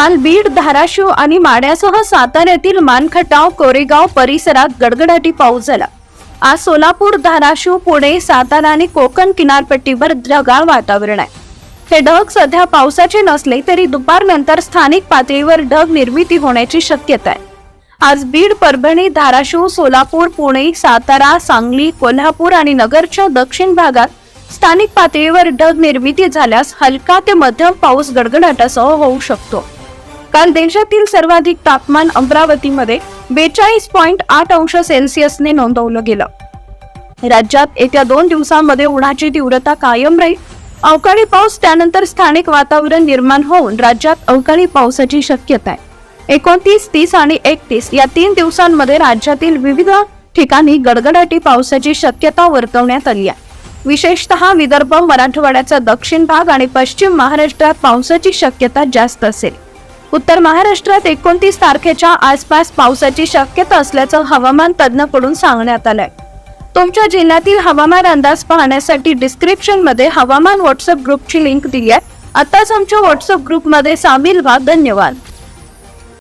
काल बीड धाराशिव आणि माड्यासह साताऱ्यातील मानखटाव कोरेगाव परिसरात गडगडाटी पाऊस झाला. आज सोलापूर धाराशिव पुणे सातारा आणि कोकण किनारपट्टीवर ढगाळ वातावरण आहे. हे ढग सध्या पावसाचे नसले तरी दुपारनंतर स्थानिक पातळीवर ढग निर्मिती होण्याची शक्यता आहे. आज बीड परभणी धाराशिव सोलापूर पुणे सातारा सांगली कोल्हापूर आणि नगरच्या दक्षिण भागात स्थानिक पातळीवर ढग निर्मिती झाल्यास हलका ते मध्यम पाऊस गडगडाटासह होऊ शकतो. काल देशातील सर्वाधिक तापमान अमरावतीमध्ये बेचाळीस पॉईंट आठ अंश सेल्सिअसने नोंदवलं गेलं. राज्यात येत्या दोन दिवसांमध्ये उन्हाची तीव्रता कायम राहील. अवकाळी पाऊस त्यानंतर स्थानिक वातावरण निर्माण होऊन राज्यात अवकाळी पावसाची शक्यता आहे. एकोणतीस तीस आणि एकतीस या तीन दिवसांमध्ये राज्यातील विविध ठिकाणी गडगडाटी पावसाची शक्यता वर्तवण्यात आली आहे. विशेषतः विदर्भ मराठवाड्याचा दक्षिण भाग आणि पश्चिम महाराष्ट्रात पावसाची शक्यता जास्त असेल. उत्तर महाराष्ट्रात एकोणतीस तारखेच्या आसपास पावसाची शक्यता असल्याचं हवामान तज्ज्ञकडून सांगण्यात आलंय. तुमच्या जिल्ह्यातील हवामान अंदाज पाहण्यासाठी डिस्क्रिप्शनमध्ये हवामान व्हॉट्सअप ग्रुपची लिंक दिली आहे. आताच आमच्या व्हॉट्सअप ग्रुपमध्ये सामील व्हा. धन्यवाद.